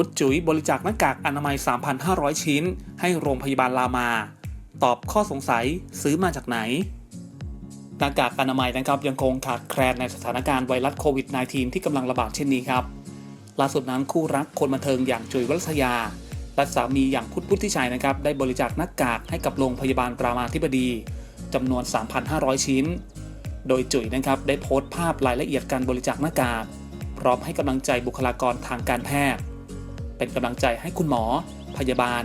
พุทธจุ๋ยบริจาคหน้ากากอนามัย 3,500 ชิ้น ให้โรงพยาบาลรามา ตอบข้อสงสัยซื้อมาจากไหน หน้ากากอนามัยนะครับยังคงขาดแคลนในสถานการณ์ไวรัสโควิด -19 ที่กำลังระบาดเช่นนี้ครับล่าสุดนั้นคู่รักคนบันเทิงอย่างจุ๋ยวรัชยาและสามีอย่างพุทธพุทธิชัยนะครับได้บริจาคหน้ากากให้กับโรงพยาบาลรามาธิบดีจำนวน 3,500 ชิ้น โดยจุ๋ยนะครับได้โพสต์ภาพรายละเอียดการบริจาคหน้ากากพร้อมให้กำลังใจบุคลากรทางการแพทย์ เป็นกำลังใจให้คุณหมอ พยาบาล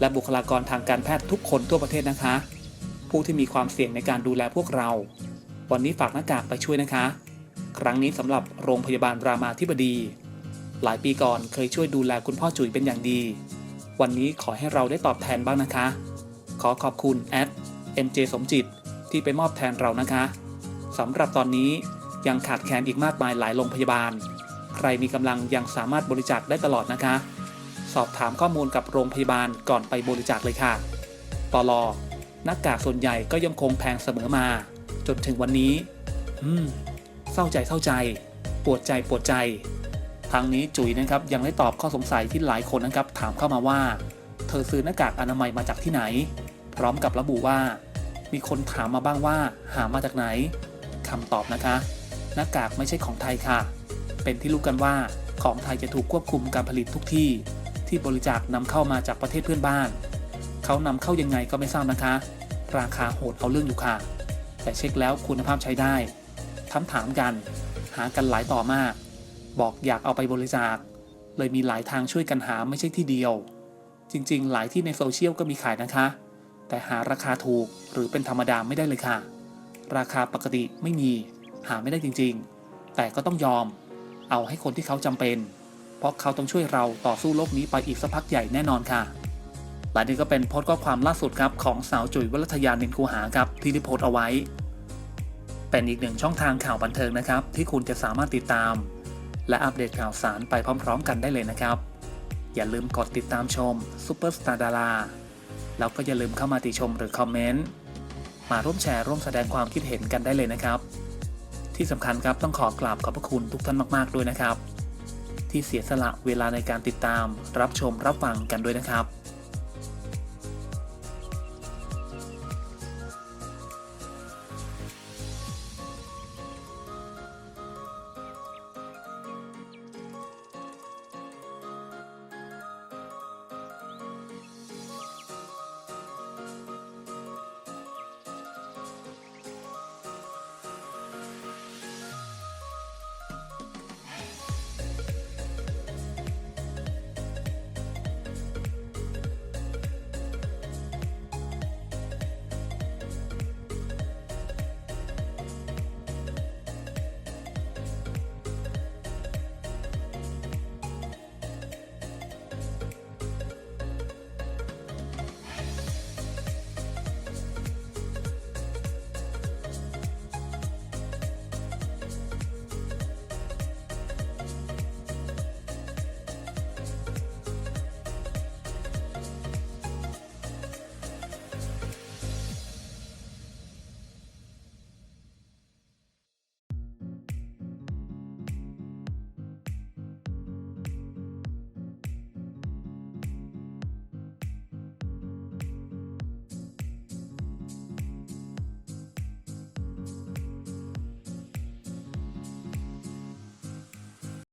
และบุคลากรทางการแพทย์ทุกคนทั่วประเทศนะคะ ผู้ที่มีความเสี่ยงในการดูแลพวกเรา วันนี้ฝากหน้ากากไปช่วยนะคะ ครั้งนี้สำหรับโรงพยาบาลรามาธิบดี หลายปีก่อนเคยช่วยดูแลคุณพ่อจุ๋ยเป็นอย่างดี วันนี้ขอให้เราได้ตอบแทนบ้างนะคะ ขอขอบคุณแอด MJ สมจิตที่ไปมอบแทนเรานะคะสำหรับตอนนี้ยังขาดแคลนอีกมากมายหลายโรงพยาบาล รมีกำลังยังสามารถบริจาคได้ตลอดนะคะ สอบถามข้อมูลกับโรงพยาบาลก่อนไปบริจาคเลยค่ะปลหน้ากากส่วนใหญ่ก็ยังคงแพงเสมอมา จนถึงวันนี้ อืม เศร้าใจเศร้าใจ ปวดใจปวดใจทางนี้จุ๋ยนะครับยังได้ตอบข้อสงสัยที่หลายคนนะครับ ถามเข้ามาว่า เธอซื้อหน้ากากอนามัยมาจากที่ไหน พร้อมกับระบุว่า มีคนถามมาบ้างว่า หามาจากไหนคำตอบนะคะ หน้ากากไม่ใช่ของไทยค่ะ เป็นที่รู้กันว่าของไทยจะถูกควบคุมการผลิตทุกที่ ที่บริจาคนำเข้ามาจากประเทศเพื่อนบ้าน เขานำเข้ายังไงก็ไม่ทราบนะคะ ราคาโหดเอาเรื่องอยู่ค่ะ แต่เช็คแล้วคุณภาพใช้ได้ถามถามกัน หากันหลายต่อมาก บอกอยากเอาไปบริจาค เลยมีหลายทางช่วยกันหาไม่ใช่ที่เดียว จริงๆ หลายที่ในโซเชียลก็มีขายนะคะ แต่หาราคาถูกหรือเป็นธรรมดาไม่ได้เลยค่ะ ราคาปกติไม่มี หาไม่ได้จริงๆ แต่ก็ต้องยอม เอาให้คนที่เขาจำเป็น เพราะเขาต้องช่วยเราต่อสู้โลกนี้ไปอีกสักพักใหญ่แน่นอนค่ะ และนี่ก็เป็นโพสต์ข้อความล่าสุดครับของสาวจุ๋ยวรัตยาเนินคูหาครับที่ได้โพสต์เอาไว้ เป็นอีกหนึ่งช่องทางข่าวบันเทิงนะครับ ที่คุณจะสามารถติดตาม และอัปเดตข่าวสารไปพร้อม ๆ กันได้เลยนะครับ อย่าลืมกดติดตามชมซูเปอร์สตาร์ดาราแล้วก็อย่าลืมเข้ามาติชมหรือคอมเมนต์มาร่วมแชร์ร่วมแสดงความคิดเห็นกันได้เลยนะครับ ที่สำคัญครับต้องขอกราบขอบพระคุณทุกท่านมาก ๆ ด้วยนะครับ ที่เสียสละเวลาในการติดตาม รับชมรับฟังกันด้วยนะครับ